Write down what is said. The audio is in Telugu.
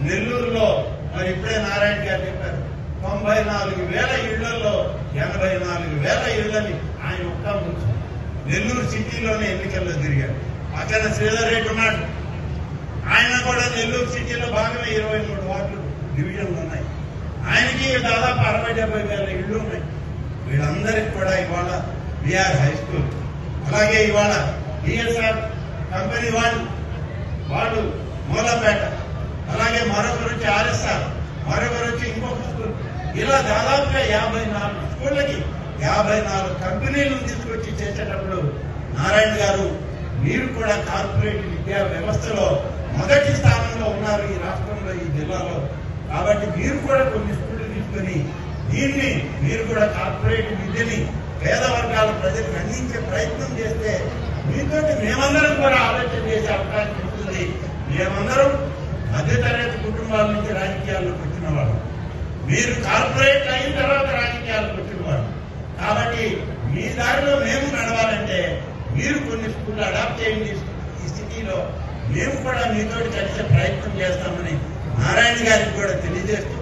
నెల్లూరులో మరి ఇప్పుడే నారాయణ గారు చెప్పారు. తొంభై నాలుగు వేల ఇళ్ళలో ఎనభై నాలుగు వేల ఇళ్ళని ఆయన ఒక్క నెల్లూరు సిటీలోనే ఎన్నికల్లో తిరిగారు. పక్కన శ్రీధర్ రెడ్డి ఉన్నాడు. ఆయన కూడా నెల్లూరు సిటీలో భాగమే ఇరవై మూడు వార్డులు డివిజన్లు ఉన్నాయి. ఆయనకి దాదాపు అరవై డెబ్బై వేల ఇళ్ళు ఉన్నాయి. వీళ్ళందరికి కూడా ఇవాళ బీఆర్ హై స్కూల్. అలాగే ఇవాళ బిఎస్ఆర్ కంపెనీ వాళ్ళు వాళ్ళు మూలపేట ఆర్ఎస్ఆర్ మరొకరు వచ్చి ఇంకొక స్కూల్. ఇలా దాదాపుగా యాభై నాలుగు స్కూళ్ళకి యాభై నాలుగు కంపెనీలను తీసుకొచ్చి చేసేటప్పుడు నారాయణ గారు మీరు కూడా కార్పొరేట్ విద్యా వ్యవస్థలో మొదటి స్థానంలో ఉన్నారు ఈ రాష్ట్రంలో ఈ జిల్లాలో. కాబట్టి మీరు కూడా కొన్ని స్కూళ్ళు తీసుకొని దీన్ని మీరు కూడా కార్పొరేట్ విద్యని పేద వర్గాల ప్రజలకు అందించే ప్రయత్నం చేస్తే మీతోటి మేమందరం కూడా ఆలోచన చేసే అవకాశం ఉంటుంది. మేమందరం మధ్యతర కుటుంబాల నుంచి రాజకీయాల్లోకి వచ్చిన వాళ్ళం మీరు కార్పొరేట్ అయిన తర్వాత రాజకీయాలకు వచ్చిన వాళ్ళు కాబట్టి మీ దారిలో మేము నడవాలంటే మీరు కొన్ని స్కూళ్ళు అడాప్ట్ చేయండి. ఈ స్థితిలో మేము కూడా మీతోటి కలిసే ప్రయత్నం చేస్తామని నారాయణ గారికి కూడా తెలియజేస్తూ